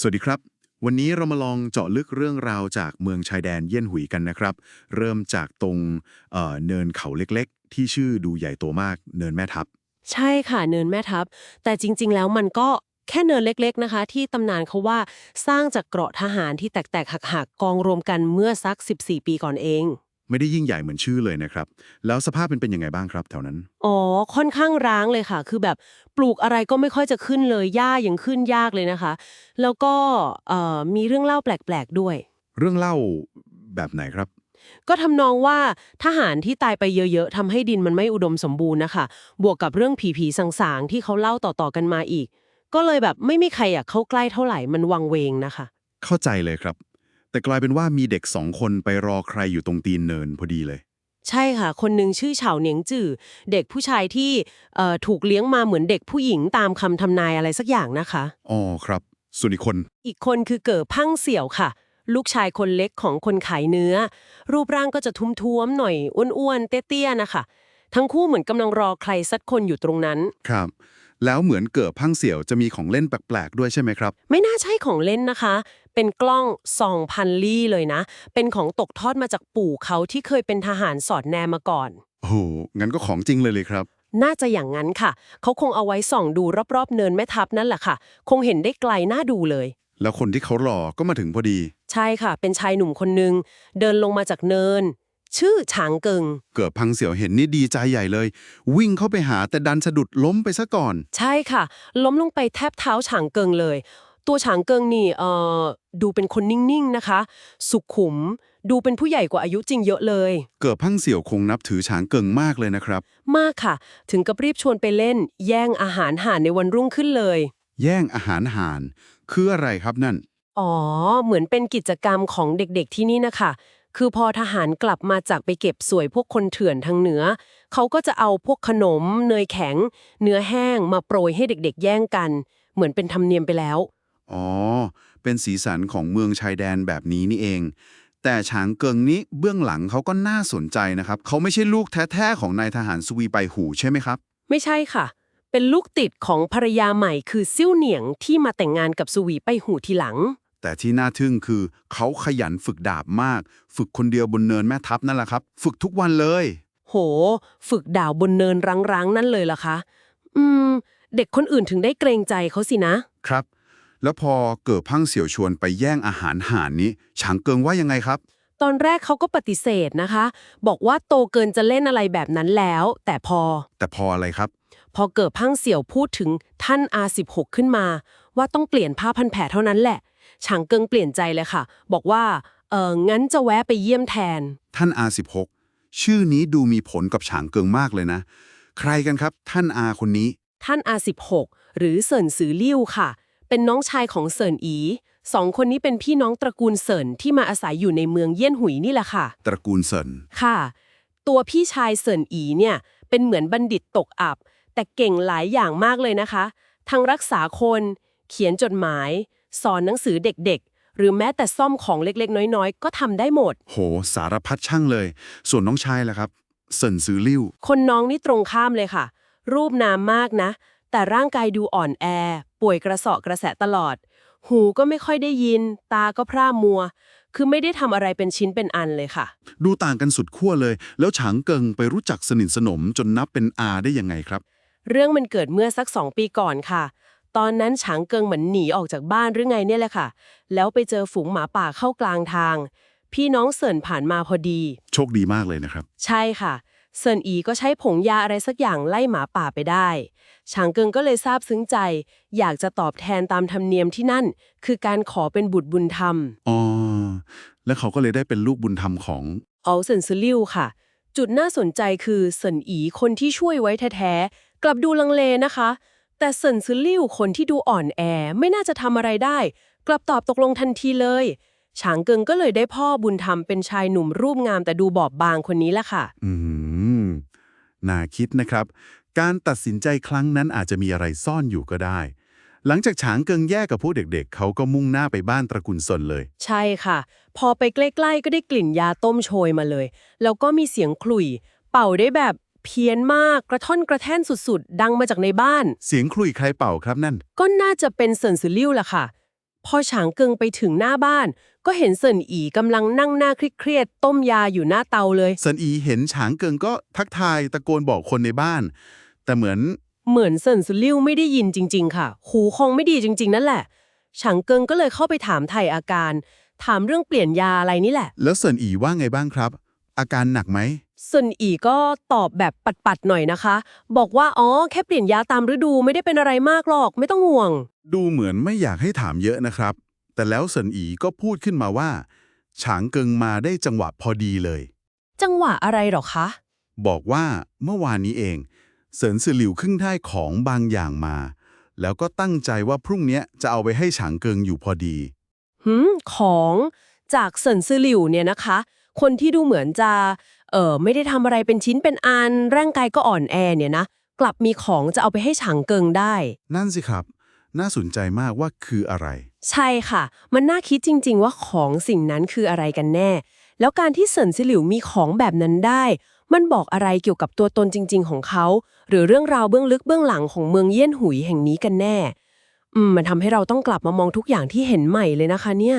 สวัสดีครับ วันนี้เรามาลองเจาะลึกเรื่องราวจากเมืองชายแดนเยี่ยนหุยกันนะครับ เริ่มจากตรงเเนินเขาเล็กๆ ที่ชื่อดูใหญ่โตมากเนินแม่ทับ ใช่ค่ะเนินแม่ทับ แต่จริง ๆ แล้วมันก็แค่เนินเล็ก ๆ นะคะ ที่ตำนานเขาว่าสร้างจากเกราะทหารที่แตกๆหักๆกองรวมกันเมื่อสัก 14 ปีก่อนเอง ไม่ได้ยิ่งใหญ่เหมือนชื่อเลยนะครับ แล้วสภาพเป็นเป็นยังไงบ้างครับแถวนั้น อ๋อ ค่อนข้างร้างเลยค่ะ คือแบบปลูกอะไรก็ไม่ค่อยจะขึ้นเลยหญ้ายังขึ้นยากเลยนะคะ แล้วก็เอ่อมีเรื่องเล่าแปลกๆด้วย เรื่องเล่าแบบไหนครับ ก็ทำนองว่าทหารที่ตายไปเยอะๆทำให้ดินมันไม่อุดมสมบูรณ์นะคะบวกกับเรื่องผีๆสางๆที่เขาเล่าต่อๆกันมาอีก ก็เลยแบบไม่มีใครอยากเข้าใกล้เท่าไหร่มันวังเวงนะคะ เข้าใจเลยครับ แต่กลายเป็นว่ามีเด็กสองคนไปรอใครอยู่ตรงตีนเนินพอดีเลย ใช่ค่ะ คนหนึ่งชื่อเฉาเหนียงจื่อเด็กผู้ชายที่เอ่อถูกเลี้ยงมาเหมือนเด็กผู้หญิงตามคำทำนายอะไรสักอย่างนะคะ อ๋อครับ ส่วนอีกคน อีกคนคือเก๋อพังเสี่ยวค่ะ ลูกชายคนเล็กของคนขายเนื้อ รูปร่างก็จะทุ้มๆหน่อยอ้วนๆเตี้ยๆนะคะ ทั้งคู่เหมือนกำลังรอใครสักคนอยู่ตรงนั้น ครับ แล้วเหมือนเกิดพังเสี่ยวจะมีของเล่นแปลกๆด้วยใช่ไหมครับ ไม่น่าใช่ของเล่นนะคะ เป็นกล้องส่องพันลี่เลยนะ เป็นของตกทอดมาจากปู่เขาที่เคยเป็นทหารสอดแนมมาก่อน โอ้โหงั้นก็ของจริงเลยเลยครับ น่าจะอย่างนั้นค่ะ เขาคงเอาไว้ส่องดูรอบๆ เนินแม่ทับนั่นแหละค่ะ คงเห็นได้ไกลน่าดูเลย แล้วคนที่เขารอก็มาถึงพอดี ใช่ค่ะ เป็นชายหนุ่มคนหนึ่งเดินลงมาจากเนิน ชื่อฉางเกิง เกิดพังเสี่ยวเห็นนี่ดีใจใหญ่เลย วิ่งเข้าไปหาแต่ดันสะดุดล้มไปซะก่อน ใช่ค่ะ ล้มลงไปแทบเท้าฉางเกิงเลย ตัวฉางเกิงนี่เอ่อดูเป็นคนนิ่งๆนะคะ สุขุม ดูเป็นผู้ใหญ่กว่าอายุจริงเยอะเลย เกิดพังเสี่ยวคงนับถือฉางเกิงมากเลยนะครับ มากค่ะ ถึงกับรีบชวนไปเล่น แย่งอาหารห่านในวันรุ่งขึ้นเลย แย่งอาหารห่าน คืออะไรครับนั่น อ๋อ เหมือนเป็นกิจกรรมของเด็กๆที่นี่นะคะ คือพอทหารกลับมาจากไปเก็บสวยพวกคนเถื่อนทางเหนือ เขาก็จะเอาพวกขนม เนยแข็ง เนื้อแห้งมาโปรยให้เด็กๆ แย่งกัน เหมือนเป็นธรรมเนียมไปแล้ว อ๋อ เป็นสีสันของเมืองชายแดนแบบนี้นี่เอง แต่ฉางเกิงนี้เบื้องหลังเขาก็น่าสนใจนะครับ เขาไม่ใช่ลูกแท้ๆของนายทหารสวีไปหูใช่ไหมครับ ไม่ใช่ค่ะ เป็นลูกติดของภรรยาใหม่คือซิ่วเหนียงที่มาแต่งงานกับสวีไปหูทีหลัง แต่ที่น่าทึ่งคือเขาขยันฝึกดาบมาก ฝึกคนเดียวบนเนินแม่ทัพนั่นแหละครับ ฝึกทุกวันเลย โห ฝึกดาวบนเนินรังๆนั่นเลยล่ะคะ อืม เด็กคนอื่นถึงได้เกรงใจเขาสินะ ครับ แล้วพอเกิดพังเสี่ยวชวนไปแย่งอาหารห่านนี้ฉางเกิงว่ายังไงครับ ตอนแรกเขาก็ปฏิเสธนะคะ บอกว่าโตเกินจะเล่นอะไรแบบนั้นแล้ว แต่พอ แต่พออะไรครับ พอเกิดพังเสี่ยวพูดถึงท่านอา16ขึ้นมา ว่าต้องเปลี่ยนผ้าพันแผลเท่านั้นแหละฉางเกิงเปลี่ยนใจเลยค่ะ บอกว่าเอองั้นจะแวะไปเยี่ยมแทน ท่านอา16ชื่อนี้ดูมีผลกับฉางเกิงมากเลยนะ ใครกันครับ ท่านอาคนนี้ ท่านอา16หรือเสินซือลิ่วค่ะ เป็นน้องชายของเสินอีสองคนนี้เป็นพี่น้องตระกูลเสินที่มาอาศัยอยู่ในเมืองเยี่ยนหุยนี่แหละค่ะ ตระกูลเซินค่ะ ตัวพี่ชายเสินอีเนี่ยเป็นเหมือนบัณฑิตตกอับ แต่เก่งหลายอย่างมากเลยนะคะ ทั้งรักษาคน เขียนจดหมาย สอนหนังสือเด็กๆ หรือแม้แต่ซ่อมของเล็กๆ น้อยๆ ก็ทำได้หมด โห สารพัดช่างเลย ส่วนน้องชายล่ะครับเซินซือลิ่วคนน้องนี่ตรงข้ามเลยค่ะ รูปนามมากนะ แต่ร่างกายดูอ่อนแอ ป่วยกระเสอบกระแสะตลอด หูก็ไม่ค่อยได้ยิน ตาก็พร่ามัว คือไม่ได้ทำอะไรเป็นชิ้นเป็นอันเลยค่ะ ดูต่างกันสุดขั้วเลย แล้วฉางเกิงไปรู้จักสนิทสนมจนนับเป็นอาได้ยังไงครับ เรื่องมันเกิดเมื่อสักสองปีก่อนค่ะ ตอนนั้นฉางเกิงเหมือนหนีออกจากบ้านหรือไงเนี่ยแหละค่ะ แล้วไปเจอฝูงหมาป่าเข้ากลางทาง พี่น้องเสินผ่านมาพอดี โชคดีมากเลยนะครับ ใช่ค่ะ เซินอีก็ใช้ผงยาอะไรสักอย่างไล่หมาป่าไปได้ฉางเกิงก็เลยซาบซึ้งใจ อยากจะตอบแทนตามธรรมเนียมที่นั่น คือการขอเป็นบุตรบุญธรรมอ๋อแล้วเขาก็เลยได้เป็นลูกบุญธรรมของเอาเซินซือลิ่วค่ะ จุดน่าสนใจคือเซินอีคนที่ช่วยไว้แท้ๆกลับดูลังเลนะคะ แต่เซินซือลิ่วคนที่ดูอ่อนแอไม่น่าจะทำอะไรได้ กลับตอบตกลงทันทีเลยฉางเกิงก็เลยได้พ่อบุญธรรมเป็นชายหนุ่มรูปงามแต่ดูบอบบางคนนี้แหละค่ะ อืม น่าคิดนะครับ การตัดสินใจครั้งนั้นอาจจะมีอะไรซ่อนอยู่ก็ได้ หลังจากฉางเกิงแยกกับพวกเด็กๆเขาก็มุ่งหน้าไปบ้านตระกูลสนเลย ใช่ค่ะ พอไปใกล้ๆก็ได้กลิ่นยาต้มโชยมาเลย แล้วก็มีเสียงขลุ่ย เป่าได้แบบเพี้ยนมากกระท่อนกระแท่นสุดๆ ดังมาจากในบ้าน เสียงคลุยใครเป่าครับนั่น ก็น่าจะเป็นเซินซือลิ่วล่ะค่ะ พอฉางเกิงไปถึงหน้าบ้าน ก็เห็นเซินอีกำลังนั่งหน้าเครียดๆต้มยาอยู่หน้าเตาเลยเซินอีเห็นฉางเกิงก็ทักทายตะโกนบอกคนในบ้าน แต่เหมือน เหมือนเซินซุลิ่วไม่ได้ยินจริง ๆ ค่ะ หูคงไม่ดีจริง ๆ นั่นแหละฉางเกิงก็เลยเข้าไปถามไทยอาการ ถามเรื่องเปลี่ยนยาอะไรนี่แหละ แล้วเซินอีว่าไงบ้างครับ อาการหนักไหมเซินอีก็ตอบแบบปัดๆหน่อยนะคะ บอกว่าอ๋อแค่เปลี่ยนยาตามฤดูไม่ได้เป็นอะไรมากหรอกไม่ต้องห่วง ดูเหมือนไม่อยากให้ถามเยอะนะครับ แต่แล้วเซินอีก็พูดขึ้นมาว่า ฉางเกิงมาได้จังหวะพอดีเลย จังหวะอะไรหรอคะ บอกว่าเมื่อวานนี้เองเสินสื่อหลิวขึ้นได้ของบางอย่างมา แล้วก็ตั้งใจว่าพรุ่งเนี้ยจะเอาไปให้ฉางเกิงอยู่พอดีหืมของจากเซินซือหลิวเนี่ยนะคะ คนที่ดูเหมือนจะ เออไม่ได้ทำอะไรเป็นชิ้นเป็นอันร่างกายก็อ่อนแอเนี่ยนะกลับมีของจะเอาไปให้ฉางเกิงได้ นั่นสิครับ น่าสนใจมากว่าคืออะไร ใช่ค่ะ มันน่าคิดจริง ๆ ว่าของสิ่งนั้นคืออะไรกันแน่ แล้วการที่เซินซิหลิวมีของแบบนั้นได้ มันบอกอะไรเกี่ยวกับตัวตนจริง ๆ ของเขา หรือเรื่องราวเบื้องลึกเบื้องหลังของเมืองเยี่ยนหุยแห่งนี้กันแน่ อืมมันทำให้เราต้องกลับมามองทุกอย่างที่เห็นใหม่เลยนะคะเนี่ย